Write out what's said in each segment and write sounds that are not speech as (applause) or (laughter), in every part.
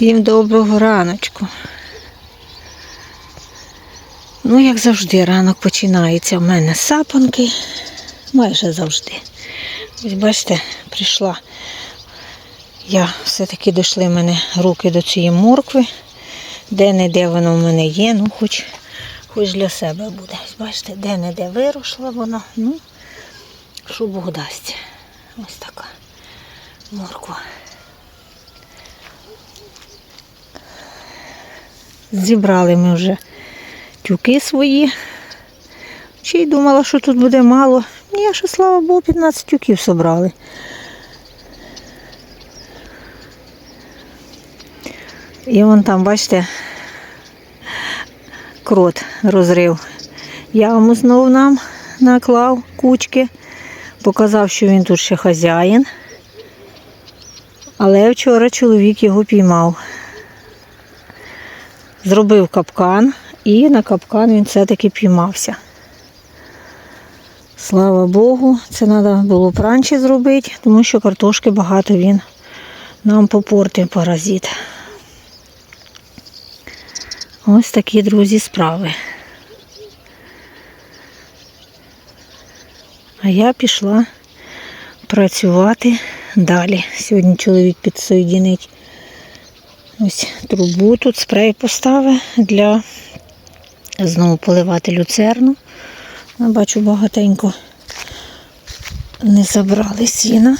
Всім доброго раночку. Ну, як завжди, ранок починається в мене сапанки. Майже завжди. Ось бачите, прийшла. Я все-таки дійшли в мене руки до цієї моркви. Де-не-де воно в мене є, ну хоч, хоч для себе буде. Ось бачите, де-не-де виросла вона. Ну, що Бог дасть. Ось така морква. Зібрали ми вже тюки свої. Ще й думала, що тут буде мало. Ні, ще слава Богу, 15 тюків зібрали. І вон там, бачите, крот розрив. Яму знову нам наклав кучки. Показав, що він тут ще хазяїн. Але вчора чоловік його піймав зробив капкан і на капкан він все-таки піймався. Слава Богу, це треба було б раніше зробити, тому що картошки багато він нам попортив паразит. Ось такі, друзі, справи. А я пішла працювати далі. Сьогодні чоловік підсоєдинить Ось трубу тут спрей поставив для знову поливати люцерну. Бачу багатенько не забрали сіна.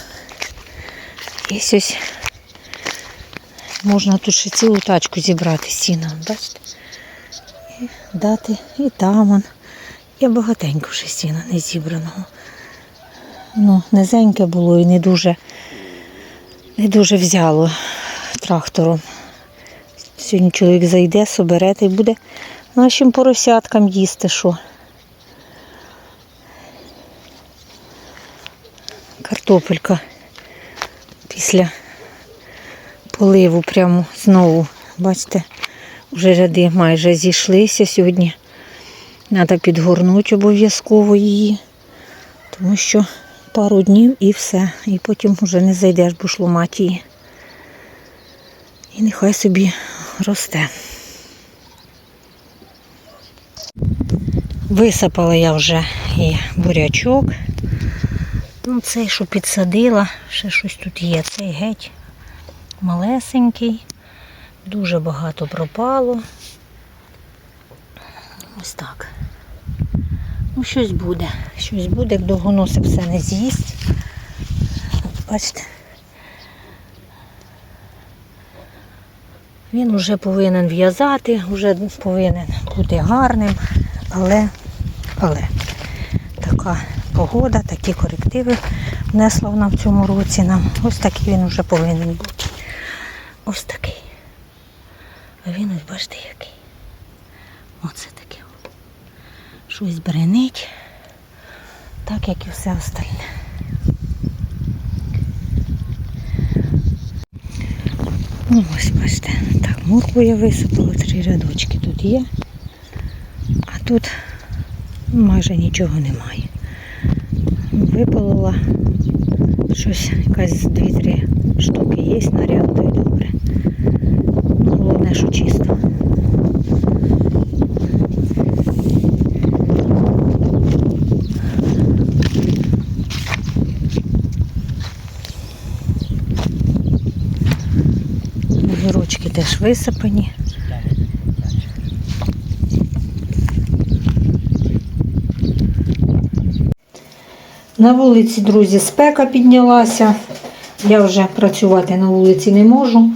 І ось можна тут ще цілу тачку зібрати сіна. Бачите? І дати і там. он. Є багатенько вже сіна не зібраного. Ну, низеньке було і не дуже, не дуже взяло трактором. Сьогодні чоловік зайде, собере та й буде нашим поросяткам їсти що. Картопелька після поливу прямо знову, бачите, вже ряди майже зійшлися сьогодні. Треба підгорнути обов'язково її, тому що пару днів і все. І потім вже не зайдеш, бо шломати її. І нехай собі росте. Висипала я вже і бурячок. Ну, цей, що підсадила, ще щось тут є. Цей геть малесенький, дуже багато пропало. Ось так. Ну, щось буде. Щось буде, як довгоносик все не з'їсть. Бачите. Він вже повинен в'язати, вже повинен бути гарним, але, але така погода, такі корективи внесла вона в цьому році нам. Ось такий він вже повинен бути. Ось такий. А він ось бачите який. Оце таке. Щось бренить, так як і все остальне. Ну, ось бачите, так, моркву я висипала, три рядочки тут є, а тут майже нічого немає. Випалила щось, якась дві-три штуки є снаряду, то добре. Ну, Головне, що чисто. Теж висипані. На вулиці, друзі, спека піднялася. Я вже працювати на вулиці не можу.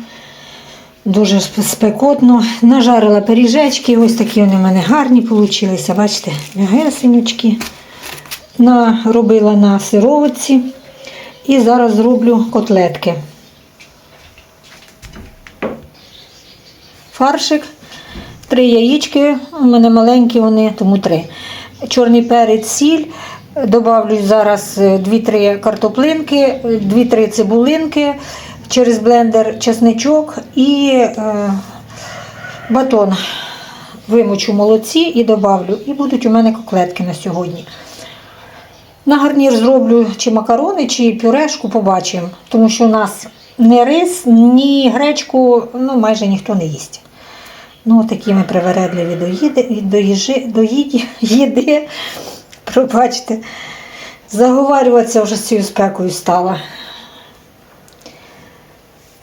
Дуже спекотно. Нажарила пиріжечки, ось такі вони в мене гарні вийшли. Бачите, м'ягесенючки. Наробила на сировиці. І зараз зроблю котлетки. Фаршик, три яєчки, у мене маленькі вони, тому три. Чорний перець, сіль. Добавлю зараз 2-3 картоплинки, 2-3 цибулинки, через блендер чесничок і е, батон. Вимочу в молоці і добавлю. І будуть у мене коклетки на сьогодні. На гарнір зроблю чи макарони, чи пюрешку, побачимо. Тому що у нас ні рис, ні гречку ну, майже ніхто не їсть. Ну, такі ми привередливі до їди, до їжі, до їді, їди. Пробачте, заговарюватися вже з цією спекою стала.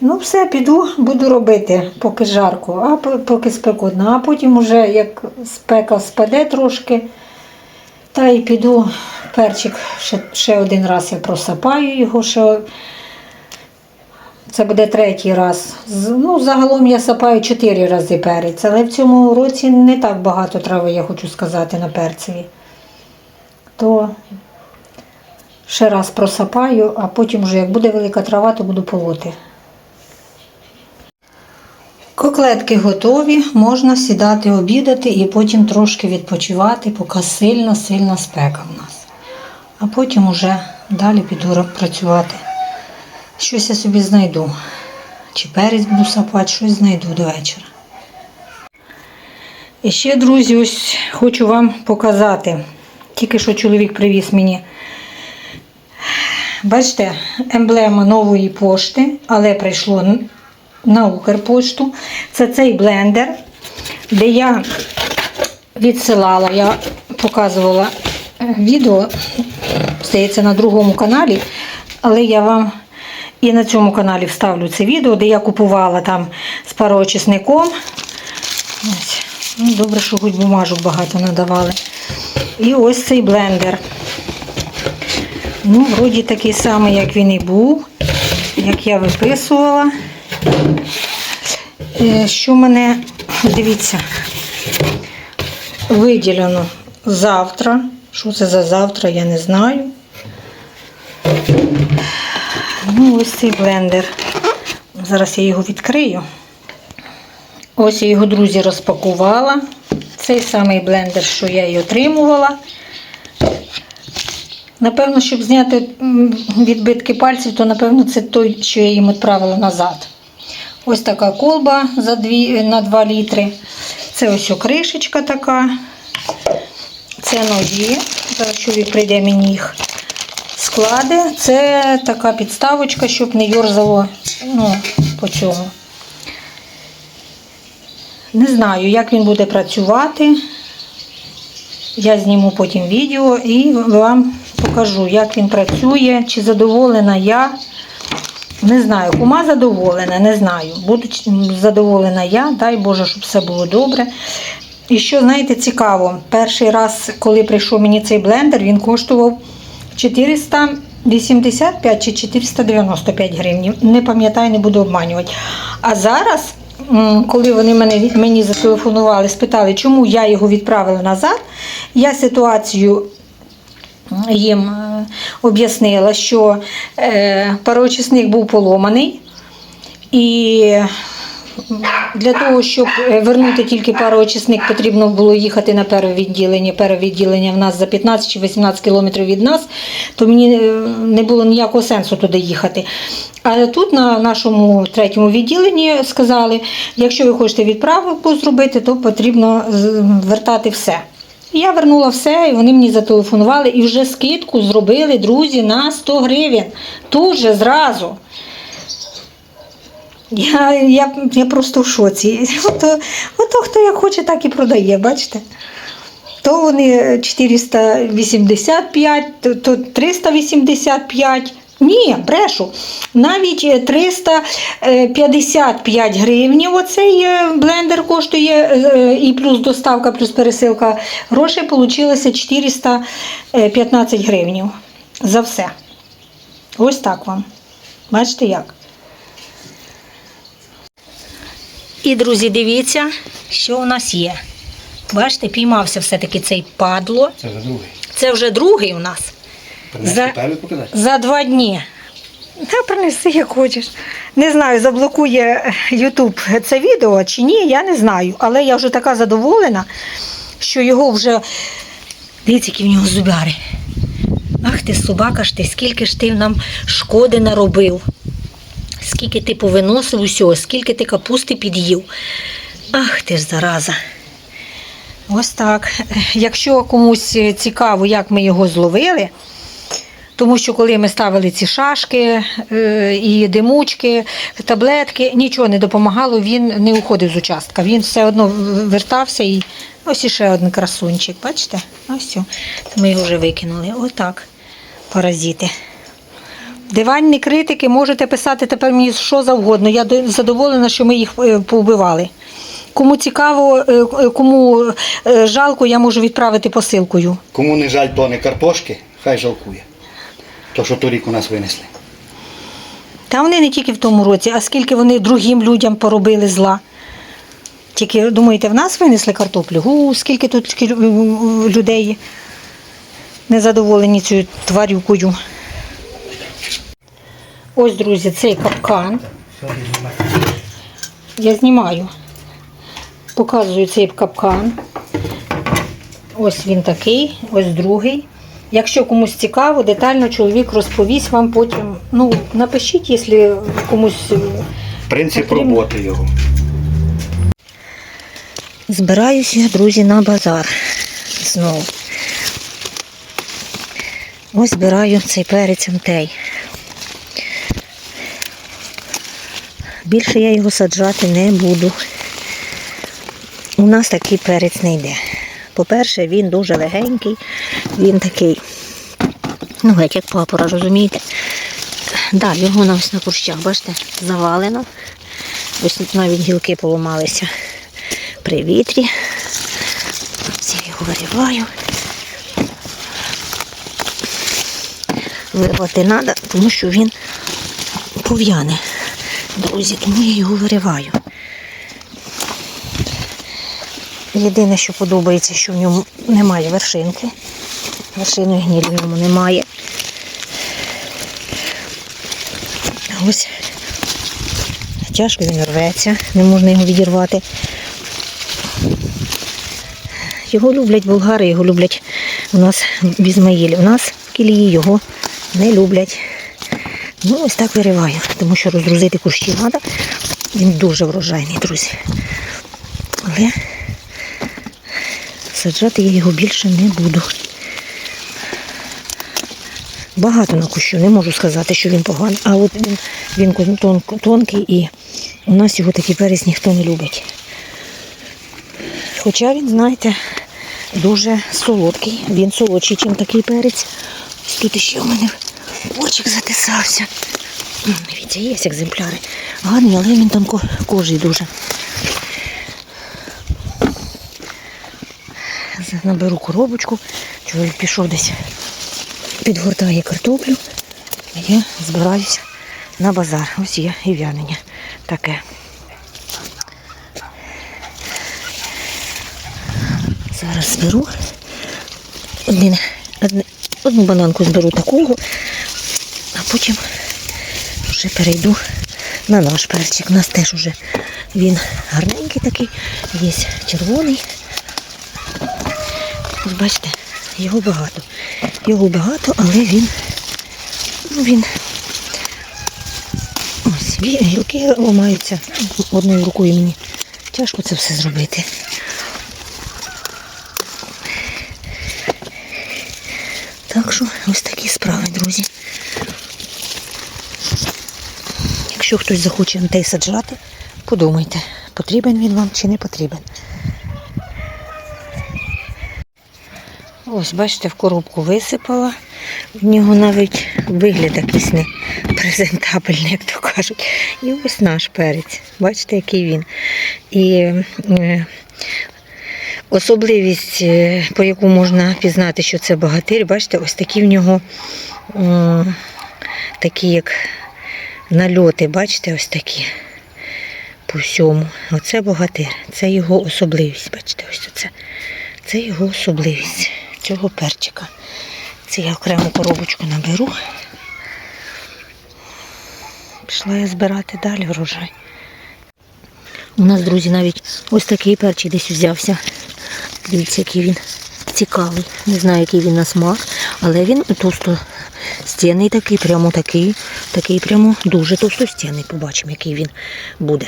Ну, все, піду, буду робити, поки жарко, а поки спекотно. А потім, уже, як спека спаде трошки, та й піду перчик ще, ще один раз я просапаю його. Ще, це буде третій раз. Ну, загалом я сапаю чотири рази перець, але в цьому році не так багато трави, я хочу сказати, на перцеві. То ще раз просапаю, а потім вже як буде велика трава, то буду полоти. Коклетки готові, можна сідати обідати і потім трошки відпочивати, поки сильна, сильна спека в нас. А потім уже далі піду працювати. Щось я собі знайду. Чи перець буду сапати, щось знайду до вечора. І ще, друзі, ось хочу вам показати. Тільки що чоловік привіз мені. Бачите, емблема нової пошти, але прийшло на Укрпошту. Це цей блендер, де я відсилала, я показувала е, відео, здається, на другому каналі, але я вам і на цьому каналі вставлю це відео, де я купувала там з пароочисником. Ну, добре, що хоч бумажок багато надавали. І ось цей блендер. Ну, вроді такий самий, як він і був, як я виписувала. Е, Що мене, дивіться, виділено завтра. Що це за завтра, я не знаю. Ну, ось цей блендер. Зараз я його відкрию. Ось я його, друзі, розпакувала. Цей самий блендер, що я і отримувала. Напевно, щоб зняти відбитки пальців, то напевно це той, що я їм відправила назад. Ось така колба за дві, на 2 літри. Це ось кришечка така. Це ножі. Зараз чоловік прийде мені їх складе. Це така підставочка, щоб не йорзало ну, по цьому. Не знаю, як він буде працювати. Я зніму потім відео і вам покажу, як він працює, чи задоволена я. Не знаю, кума задоволена, не знаю. Буду задоволена я, дай Боже, щоб все було добре. І що, знаєте, цікаво, перший раз, коли прийшов мені цей блендер, він коштував 485 чи 495 гривень. Не пам'ятаю, не буду обманювати. А зараз, коли вони мене, мені зателефонували, спитали, чому я його відправила назад, я ситуацію їм е, об'яснила, що е, пароочисник був поломаний. І для того, щоб е, вернути тільки пароочисник, потрібно було їхати на перше відділення. Перше відділення в нас за 15 чи 18 кілометрів від нас, то мені е, не було ніякого сенсу туди їхати. Але тут на нашому третьому відділенні сказали, якщо ви хочете відправку зробити, то потрібно з- вертати все. Я вернула все, і вони мені зателефонували і вже скидку зробили, друзі, на 100 гривень. Тут же зразу. Я, я, я просто в шоці. (laughs) Ото, ото хто як хоче, так і продає, бачите? То вони 485, то, то 385. Ні, брешу. Навіть е, 355 гривень оцей е, блендер коштує, е, і плюс доставка, плюс пересилка грошей вийшло 415 гривень за все. Ось так вам. Бачите як? І, друзі, дивіться, що у нас є. Бачите, піймався все-таки цей падло. Це вже другий. Це вже другий у нас. За- показати? За два дні. Та принеси, як хочеш. Не знаю, заблокує Ютуб це відео чи ні, я не знаю. Але я вже така задоволена, що його вже. Дивіться, які в нього зубяри. Ах ти, собака ж ти, скільки ж ти нам шкоди наробив. Скільки ти повиносив усього, скільки ти капусти під'їв. Ах ти ж зараза. Ось так. Якщо комусь цікаво, як ми його зловили, Тому що коли ми ставили ці шашки е, і димучки, таблетки, нічого не допомагало, він не уходив з участка. Він все одно вертався і ось іще один красунчик. Бачите? Ось. Ми його вже викинули. Отак. Паразити. Диванні критики можете писати тепер мені що завгодно. Я задоволена, що ми їх е, повбивали. Кому цікаво, е, е, кому жалко, я можу відправити посилкою. Кому не жаль тони картошки, хай жалкує. То, що торік у нас винесли. Та вони не тільки в тому році, а скільки вони другим людям поробили зла. Тільки думаєте, в нас винесли картоплю? Гу, скільки тут людей незадоволені цією тварюкою. Ось, друзі, цей капкан. Я знімаю. Показую цей капкан. Ось він такий, ось другий. Якщо комусь цікаво, детально чоловік розповість вам потім. Ну, напишіть, якщо комусь. е, Принцип Потрібно. роботи його. Збираюся, друзі, на базар. Знову. Ось збираю цей перець амтей. Більше я його саджати не буду. У нас такий перець не йде. По-перше, він дуже легенький, він такий, ну, геть як папора, розумієте? Да, його на на кущах, бачите, завалено. Ось навіть гілки поламалися при вітрі. Ось я його вириваю. Вирвати треба, тому що він пов'яне. Друзі, тому я його вириваю. Єдине, що подобається, що в ньому немає вершинки. Вершини гнілі в ньому немає. Ось тяжко він рветься, не можна його відірвати. Його люблять болгари, його люблять у нас в Ізмаїлі. У нас в Кілії його не люблять. Ну, ось так вириваю, тому що розгрузити кущі треба. Він дуже врожайний, друзі. Але саджати я його більше не буду. Багато на кущу, не можу сказати, що він поганий. А от він, він тон, тонкий і у нас його такий перець ніхто не любить. Хоча він, знаєте, дуже солодкий. Він солодший, ніж такий перець. Тут ще у мене очик затисався. Дивіться, є екземпляри. Гарний, але він там ко- кожий дуже. Наберу коробочку. Чоловік пішов десь, підгортає картоплю. Я збираюся на базар. Ось є і в'янення таке. Зараз зберу. Один, одну бананку зберу такого, а потім вже перейду на наш перчик. У нас теж уже він гарненький такий, є червоний. Ось бачите, його багато. Його багато, але він, ну він ось гілки ламаються одною рукою мені. Тяжко це все зробити. Так що ось такі справи, друзі. Якщо хтось захоче антей саджати, подумайте, потрібен він вам чи не потрібен. Ось, бачите, в коробку висипала. В нього навіть вигляд якийсь не презентабельний, як то кажуть. І ось наш перець. Бачите, який він. І е, Особливість, е, по яку можна пізнати, що це богатир, бачите, ось такі в нього такі як нальоти, бачите, ось такі по всьому. Оце богатир, це його особливість. Бачите, ось це. Це його особливість цього перчика. Це я окрему коробочку наберу. Пішла я збирати далі врожай. У нас, друзі, навіть ось такий перчик десь взявся. Дивіться, який він цікавий. Не знаю, який він на смак, але він товстостінний такий, прямо такий, такий прямо дуже товстостінний. Побачимо, який він буде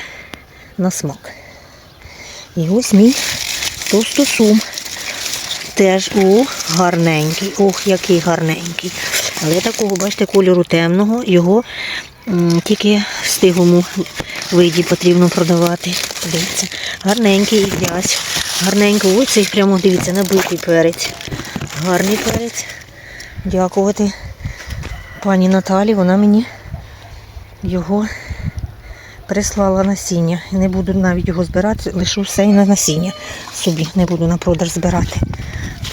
на смак. І ось мій товстосум. Теж о, гарненький. Ох, який гарненький. Але такого, бачите, кольору темного, його м, тільки в стиглому виді потрібно продавати. Дивіться, гарненький і грязь. Гарненький. Ось цей прямо, дивіться, набитий перець. Гарний перець. Дякувати пані Наталі, вона мені його прислала насіння. Не буду навіть його збирати, лишу все і на насіння собі. Не буду на продаж збирати.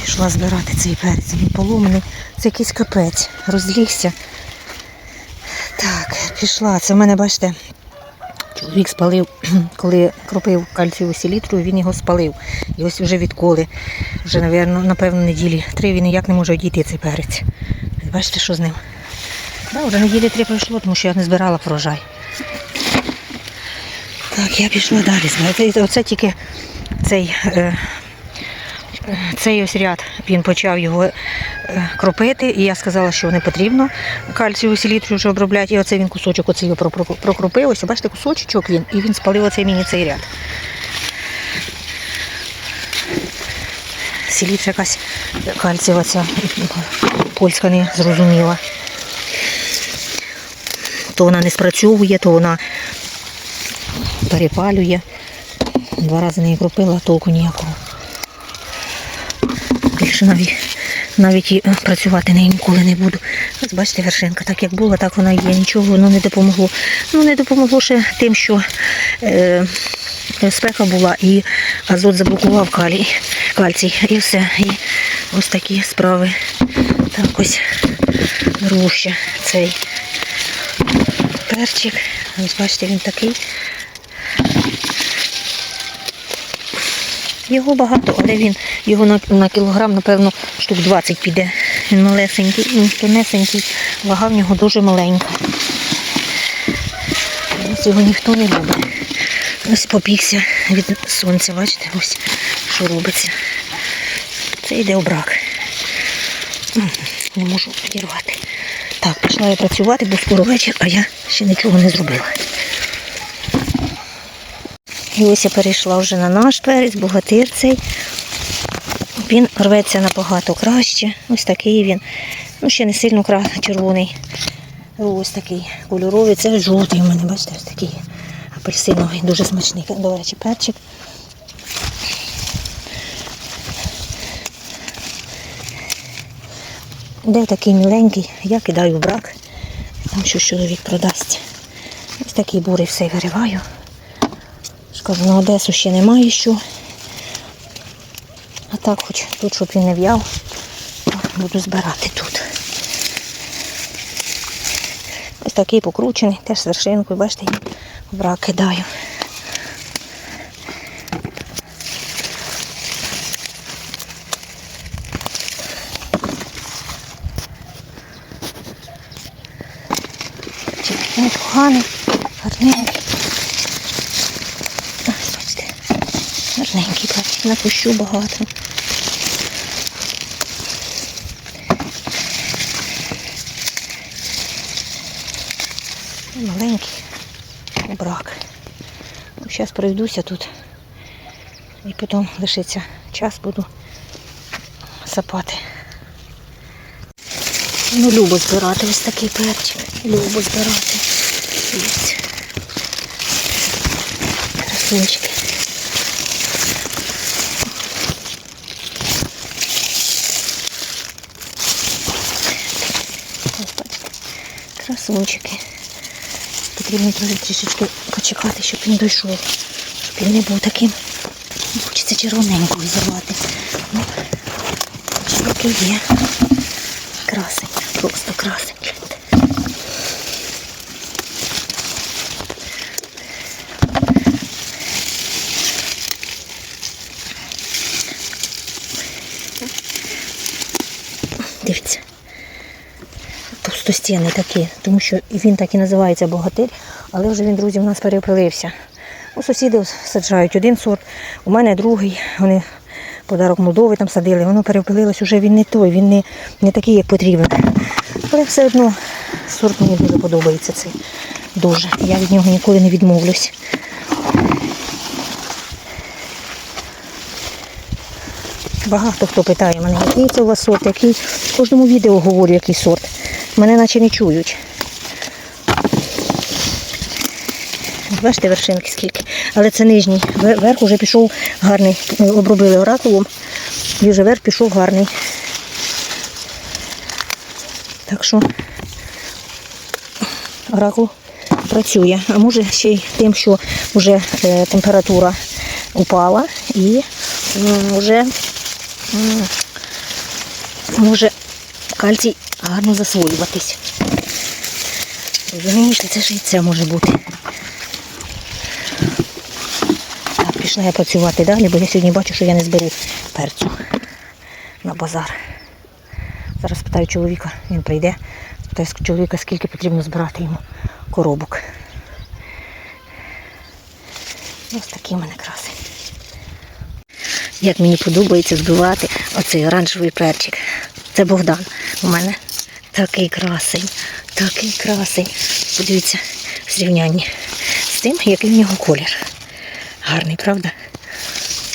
Пішла збирати цей перець. Він поломаний. Це якийсь капець. Розлігся. Так, пішла. Це в мене, бачите, чоловік спалив, (clears throat) коли кропив кальцієву селітру, він його спалив. І ось вже відколи, вже, напевно, напевно, неділі три він ніяк не може одійти цей перець. Бачите, що з ним? Да, вже неділі три пройшло, тому що я не збирала врожай. Так, я пішла далі. Оце тільки цей, е, цей ось ряд, він почав його е, кропити, і я сказала, що не потрібно кальцію селітру вже обробляти. І оцей він кусочок оцей прокропив. Ось, бачите, кусочок він, і він спалив оцей мені цей ряд. Селітра якась кальцієва ця польська не зрозуміла. То вона не спрацьовує, то вона перепалює. Два рази неї кропила, толку ніякого. Більше навіть, навіть і е, працювати нею ніколи не буду. Ось бачите, вершинка, так як була, так вона є. Нічого воно не допомогло. Ну, не допомогло ще тим, що е, спека була і азот заблокував калій, кальцій. І все. І ось такі справи. Так ось руща цей перчик. Ось бачите, він такий. Його багато, але він його на, на кілограм, напевно, штук 20 піде. Він малесенький, він тонесенький, вага в нього дуже маленька. Ось його ніхто не любить. Ось попікся від сонця, бачите, ось що робиться. Це йде обрак. Не можу підірвати. Так, пішла я працювати, бо скоро вечір, а я ще нічого не зробила. І ось я перейшла вже на наш перець, богатир цей. Він рветься набагато краще. Ось такий він. Ну, ще не сильно кра- червоний. Ось такий кольоровий. Це жовтий у мене, бачите, ось такий апельсиновий, дуже смачний. До речі, перчик. Де такий міленький, я кидаю в брак, там що чоловік продасть. Ось такий бурий все вириваю. Ж кажу, на Одесу ще немає що. А так хоч тут, щоб він не в'яв, буду збирати тут. Ось такий покручений, теж з вершинкою, бачите, в брак кидаю. Непоганий, гарненький. Ось, бачите, гарненький, бачите, на кущу багато. Маленький брак. Зараз пройдуся тут. І потім лишиться час, буду сапати. Ну, любо збирати ось такий перчик. Любо збирати. Дивіться. Красунчики. Красунчики. Потрібно трохи трішечки почекати, щоб він дійшов. Щоб він не був таким. Хочеться червоненького зірвати. Ну, таке є. Красень, просто красень. Дивіться. Пустостінний такий, тому що він так і називається богатир, але вже він, друзі, у нас перепилився. У сусідів саджають один сорт, у мене другий. Вони подарок Молдови там садили, воно перепилилось, уже він не той, він не, не такий, як потрібен. Але все одно сорт мені дуже подобається цей. Дуже. Я від нього ніколи не відмовлюсь. Багато хто питає мене, який це у вас сорт, який. В кожному відео говорю, який сорт. мене наче не чують. Бачите, вершинки скільки. Але це нижній. Вер- Верх уже пішов гарний. Обробили оракулом. І вже верх пішов гарний. Так що оракул працює. А може ще й тим, що вже е, температура упала і вже може кальцій гарно засвоюватись. Розумієш, це ж це може бути. Так, пішла я працювати далі, бо я сьогодні бачу, що я не зберу перцю на базар. Зараз питаю чоловіка, він прийде. Питаю чоловіка, скільки потрібно збирати йому коробок. Ось такі в мене краси. Як мені подобається збивати оцей оранжевий перчик. Це Богдан у мене. Такий красень, такий красень. Подивіться, в зрівнянні з тим, який в нього колір. Гарний, правда?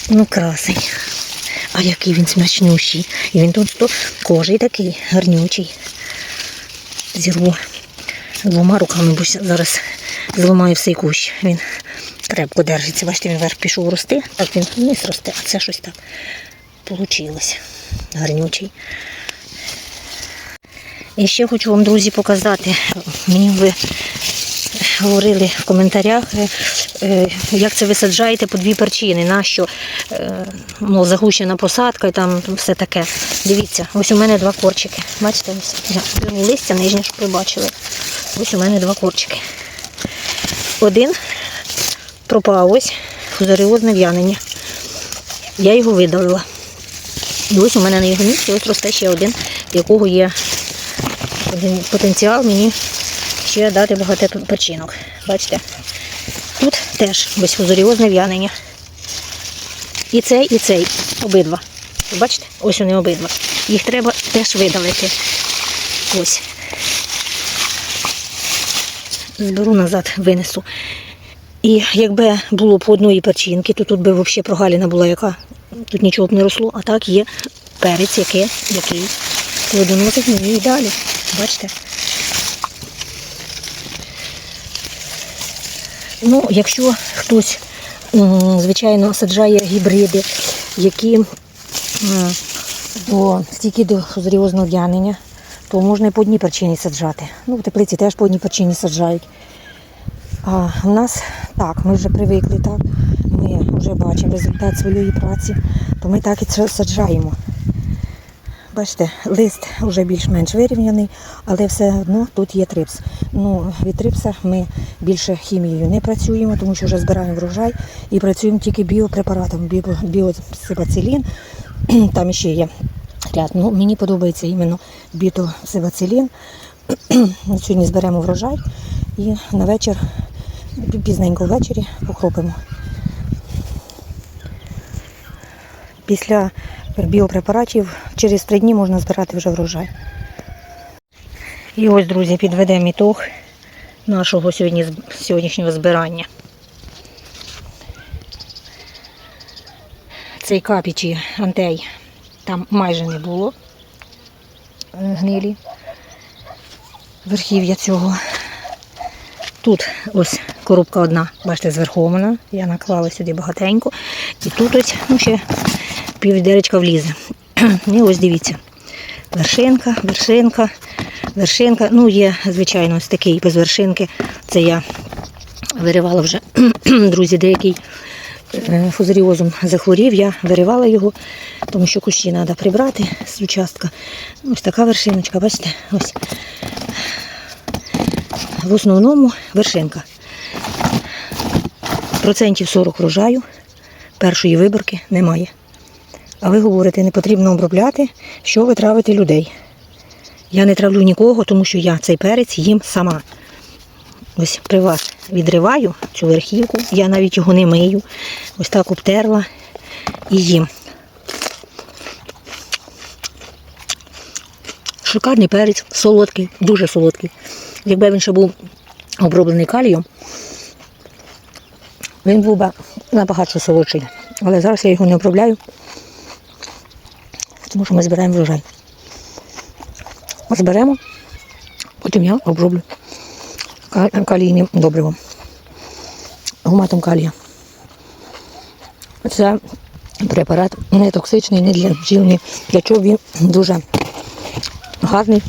Ну, красень. А який він смачнющий. І він тут кожий такий гарнючий. Зірву двома руками, бо зараз зламаю всей кущ. Він крепко держиться. Бачите, він вверх пішов рости, так він вниз росте, а це щось так получилось. Гарнючий. І ще хочу вам, друзі, показати. Мені ви говорили в коментарях, е, е, як це ви саджаєте по дві перчини, нащо е, мов, загущена посадка і там все таке. Дивіться, ось у мене два корчики. Бачите, ось я листя нижнє, щоб ви бачили. Ось у мене два корчики. Один пропав ось фузаріозне в'янення. Я його видалила. І ось у мене на його місці ось росте ще один, якого є один потенціал мені ще дати багато печінок. Бачите? Тут теж ось фузаріозне в'янення. І цей, і цей. Обидва. Бачите? Ось вони обидва. Їх треба теж видалити. Ось. Зберу назад, винесу. І якби було по одної печінки, то тут би взагалі прогаліна була яка. Тут нічого б не росло, а так є перець, який, який плодоносить мені і далі. Бачите? Ну, якщо хтось, звичайно, саджає гібриди, які до, стільки до серйозного в'янення, то можна і по одній причині саджати. Ну, в теплиці теж по одній причині саджають. А в нас так, ми вже привикли так. Ми вже бачимо результат своєї праці, то ми так і це саджаємо. Бачите, лист вже більш-менш вирівняний, але все одно тут є трипс. Ну, від трипса ми більше хімією не працюємо, тому що вже збираємо врожай і працюємо тільки біопрепаратом, біо- біосибацилін. (clears throat) Там ще є ряд. Ну, мені подобається іменно бітосибацилін. (clears throat) Сьогодні зберемо врожай і на вечір, пізненько ввечері покропимо. Після біопрепаратів через три дні можна збирати вже врожай. І ось, друзі, підведемо ітог нашого сьогодні, сьогоднішнього збирання. Цей капічі антей там майже не було е, гнилі верхів'я цього. Тут ось коробка одна, бачите, зверхована. Я наклала сюди багатенько. І тут ось ну, ще півдеречка влізе. (clears throat) І ось дивіться. Вершинка, вершинка, вершинка. Ну, є, звичайно, ось такий без вершинки. Це я виривала вже, (clears throat) друзі, деякий е, фузаріозом захворів. Я виривала його, тому що кущі треба прибрати з участка. Ось така вершиночка, бачите, ось. В основному вершинка. Процентів 40 врожаю, першої виборки немає. А ви говорите, не потрібно обробляти, що ви травите людей. Я не травлю нікого, тому що я цей перець їм сама. Ось при вас відриваю цю верхівку, я навіть його не мию. Ось так обтерла і їм. Шикарний перець, солодкий, дуже солодкий. Якби він ще був оброблений калієм, він був би набагато солодший. Але зараз я його не обробляю, тому що ми збираємо врожай. Зберемо Потім я оброблю калійним добривом. Гуматом калія. Це препарат не токсичний, не для бджіл, для чого він дуже гарний.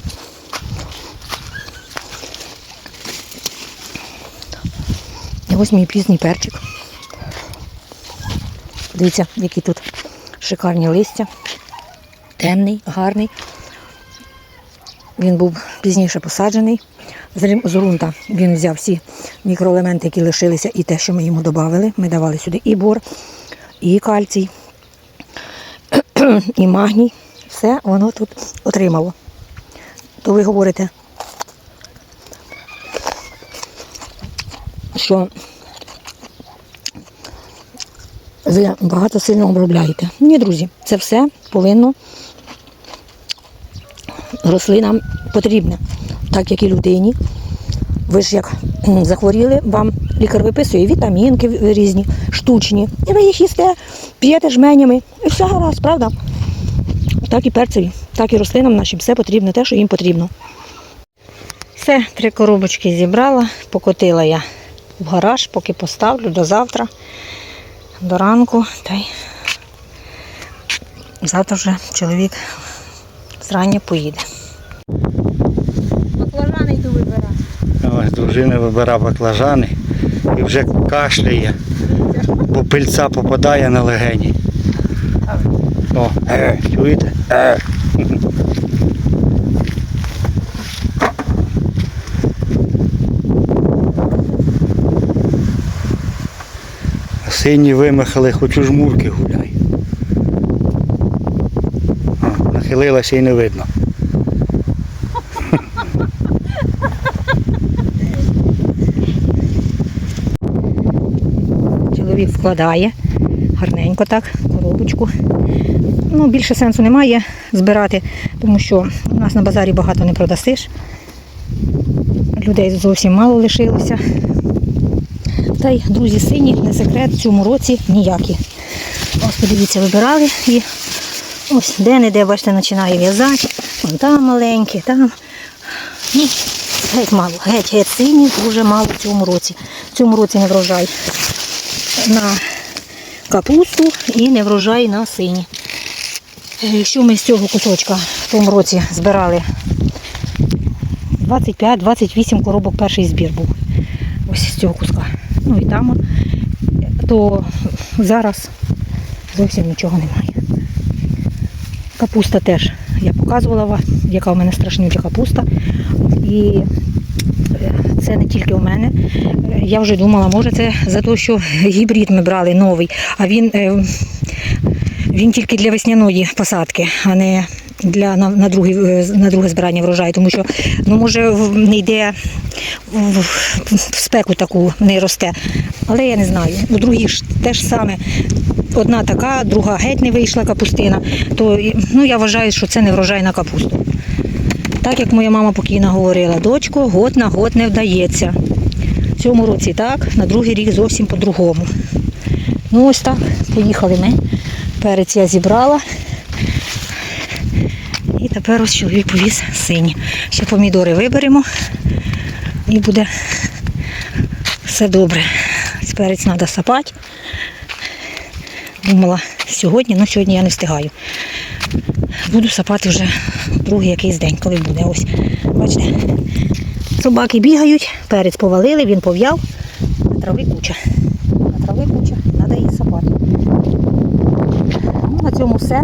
Ось мій пізній перчик. Дивіться, які тут шикарні листя. Темний, гарний. Він був пізніше посаджений. З ґрунта він взяв всі мікроелементи, які лишилися, і те, що ми йому додали. Ми давали сюди і бор, і кальцій, (clears throat) і магній. Все воно тут отримало. То ви говорите, що ви багато сильно обробляєте. Ні, друзі, це все повинно рослинам потрібне, так як і людині. Ви ж як захворіли, вам лікар виписує вітамінки різні, штучні. І ви їх їсте, п'єте жменями. І все гаразд, правда? Так і перцеві, так і рослинам нашим все потрібно, те, що їм потрібно. Все, три коробочки зібрала, покотила я в гараж, поки поставлю до завтра, до ранку. Та й завтра вже чоловік зрання поїде. Баклажани йду вибирати. Ось дружина вибира баклажани і вже кашляє, бо пильця попадає на легені. О, е, чуєте? Е. Сині вимахали, хоч у жмурки гуляй. О, нахилилася і не видно. Чоловік вкладає гарненько так, коробочку. Ну, більше сенсу немає збирати, тому що у нас на базарі багато не продасиш. Людей зовсім мало лишилося. Та й, друзі, сині, не секрет, в цьому році ніякі. Ось подивіться, вибирали і ось де-не-де, бачите, починає в'язати. Вон там маленькі, там. Ну, геть мало, геть, геть сині, дуже мало в цьому році. В цьому році не врожай на капусту і не врожай на сині. Е, Якщо ми з цього кусочка в тому році збирали 25-28 коробок перший збір був. Ось з цього куска. Ну і там, то зараз зовсім нічого немає. Капуста теж я показувала, вам, яка в мене страшнюча капуста. І е, це не тільки у мене. Я вже думала, може це за те, що гібрид ми брали новий, а він, е, він тільки для весняної посадки, а не для на, на, друге, на друге збирання врожаю, тому що ну, може не йде в, в спеку таку, не росте. Але я не знаю. У других ж теж саме. Одна така, друга геть не вийшла капустина, то ну, я вважаю, що це не врожай на капусту. Так як моя мама покійна говорила, дочко, год на год не вдається. В цьому році так, на другий рік зовсім по-другому. Ну ось так, поїхали ми. Перець я зібрала. І тепер ось чоловік повіз сині. Ще помідори виберемо і буде все добре. Перець треба сапати. Думала сьогодні, але сьогодні я не встигаю. Буду сапати вже другий якийсь день, коли буде. Ось, бачите, собаки бігають, перець повалили, він пов'яв, а трави куча. А трави куча, треба її сапати. Ну, на цьому все.